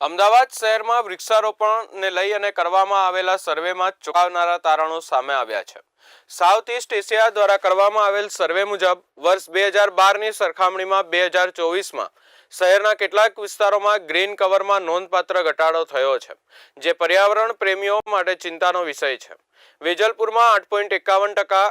અમદાવાદ શહેરમાં વૃક્ષારોપણને લઈ અને કરવામાં આવેલા સર્વેમાં ચોંકાવનારા તારણો સામે આવ્યા છે. સાઉથ ઇસ્ટ એશિયા દ્વારા કરવામાં આવેલ સર્વે મુજબ, વર્ષ બે હજાર બારની સરખામણીમાં બે હજાર ચોવીસમાં શહેરના કેટલાક વિસ્તારોમાં ગ્રીન કવરમાં નોંધપાત્ર ઘટાડો થયો છે, જે પર્યાવરણ પ્રેમીઓ માટે ચિંતાનો વિષય છે. વેજલપુરમાં આઠ પોઈન્ટ એકાવન ટકા,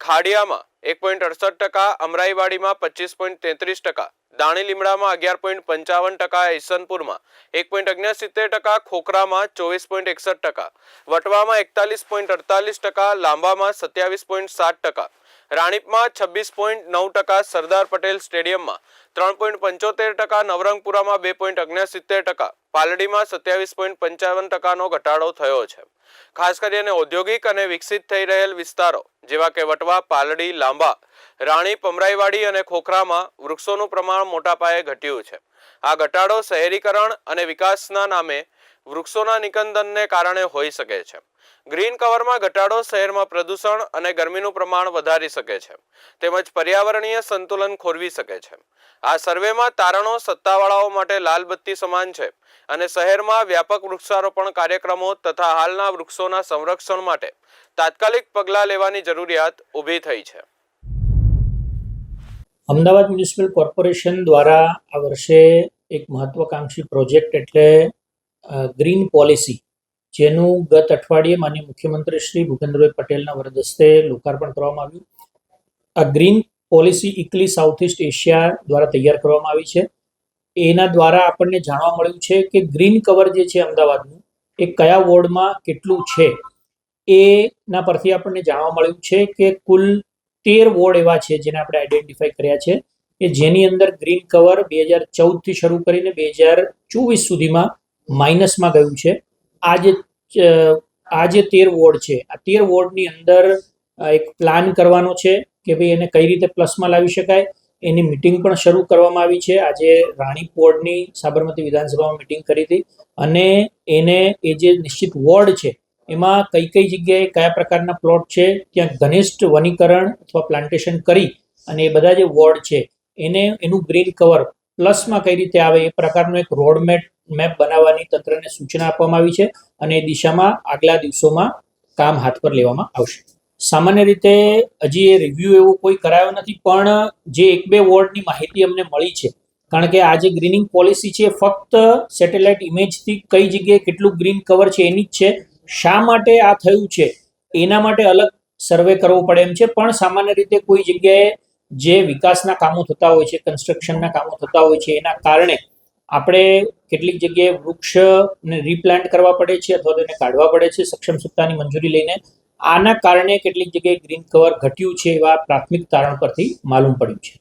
ખાડિયામાં એક પોઈન્ટ અડસઠ ટકા, અમરાઈવાડીમાં પચીસ પોઈન્ટ તેત્રીસ ટકા દાણી લીમડામાં અગિયાર પોઈન્ટ પંચાવન ટકા, ઈસનપુરમાં એક પોઈન્ટ અગ્યાસિત્તેર ટકા, ખોખરામાં ચોવીસ પોઈન્ટ એકસઠ ટકા, વટવામાં એકતાલીસ પોઈન્ટ અડતાલીસ ટકા, લાંબામાં સત્યાવીસ પોઈન્ટ સાત ટકા રાણીપમાં છવ્વીસ પોઈન્ટ નવ ટકા સરદાર પટેલ સ્ટેડિયમમાં, ત્રણ પોઈન્ટ પંચોતેર ટકા નવરંગપુરામાં બે પોઈન્ટ અગ્યાસિત્તેર ટકા, પાલડીમાં સત્યાવીસ પોઈન્ટ પંચાવન ટકાનો ઘટાડો થયો છે. ખાસ કરીને ઔદ્યોગિક અને વિકસિત થઈ રહેલ વિસ્તારો, જેવા કે વટવા, પાલડી, લાંબા, રાણી, પમરાઈવાડી અને ખોખરામાં વૃક્ષોનું પ્રમાણ મોટા પાયે ઘટ્યું છે. આ ઘટાડો શહેરીકરણ અને વિકાસના નામે વૃક્ષોના નિકંદનને કારણે હોઈ શકે છે. ગ્રીન કવરમાં ઘટાડો શહેરમાં પ્રદૂષણ અને ગરમીનું પ્રમાણ વધારી શકે છે. તેમજ પર્યાવરણીય સંતુલન ખોરવી શકે છે. આ સર્વેમાં તારણો સત્તાવાળાઓ માટે લાલબત્તી સમાન છે અને શહેરમાં વ્યાપક વૃક્ષારોપણ કાર્યક્રમો તથા હાલના વૃક્ષોના સંરક્ષણ માટે તાત્કાલિક પગલાં લેવાની જરૂરિયાત ઊભી થઈ છે. અમદાવાદ મ્યુનિસિપલ કોર્પોરેશન દ્વારા આ વર્ષે એક મહત્વકાંક્ષી પ્રોજેક્ટ એટલે ગ્રીન પોલિસી જેનું ગત અઠવાડિયે માનીય મુખ્યમંત્રી શ્રી ભૂપેન્દ્રભાઈ પટેલના વરદસ્તે લોકાર્પણ કરવામાં આવ્યું. આ green policy ICLEI South East Asia દ્વારા તૈયાર કરવામાં આવી છે. એના દ્વારા આપણને જાણવા મળ્યું છે કે ગ્રીન કવર જે છે અમદાવાદનું, એ કયા વોર્ડમાં કેટલું છે? એના પરથી આપણને જાણવા મળ્યું છે કે કુલ તેર વોર્ડ એવા છે જેને આપણે આઈડેન્ટિફાઈ કર્યા છે. કે જેની અંદર ગ્રીન કવર બે હજાર ચૌદથી શરૂ કરીને બે હજાર ચોવીસ સુધીમાં માઇનસમાં ગયું છે. આ જે આ જે તેર વોર્ડ છે. આ તેર વોર્ડની અંદર એક પ્લાન કરવાનો છે કે ભાઈ એને કઈ રીતે પ્લસમાં લાવી શકાય. એની મિટિંગ પણ શરૂ કરવામાં આવી છે. આજે રાણીપ વોર્ડની સાબરમતી વિધાનસભામાં મિટિંગ કરી હતી અને એને એ જે નિશ્ચિત વોર્ડ છે, એમાં કઈ કઈ જગ્યાએ કયા પ્રકારના પ્લોટ છે, ત્યાં ઘનિષ્ઠ વનીકરણ અથવા પ્લાન્ટેશન કરી અને એ બધા જે વોર્ડ છે, એને, એનું ગ્રીન કવર પ્લસમાં કઈ રીતે આવે એ પ્રકારનો એક રોડ મેપ મેપ બનાવવાની તંત્રને સૂચના આપવામાં આવી છે અને એ દિશામાં આગલા દિવસોમાં કામ હાથ પર લેવામાં આવશે. સામાન્ય રીતે હજી એ રિવ્યૂ એવો કોઈ કરાયો નથી, પણ જે એક બે વોર્ડની માહિતી અમને મળી છે, કારણ કે આ જે ગ્રીનિંગ પોલિસી છે ફક્ત સેટેલાઇટ ઇમેજથી કઈ જગ્યાએ કેટલું ગ્રીન કવર છે એની જ છે. શા માટે આ થયું છે? એના માટે અલગ સર્વે કરવો પડે એમ છે, પણ સામાન્ય રીતે કોઈ જગ્યાએ જે વિકાસના કામો થતા હોય છે કન્સ્ટ્રક્શનના કામો થતા હોય છે, એના કારણે આપણે કેટલીક જગ્યાએ વૃક્ષને રીપ્લાન્ટ કરવા પડે છે અથવા તો એને કાઢવા પડે છે સક્ષમ સત્તાની મંજૂરી લઈને. આના કારણે કેટલીક જગ્યાએ ગ્રીન કવર ઘટ્યું છે એવા પ્રાથમિક તારણ પરથી માલુમ પડ્યું છે.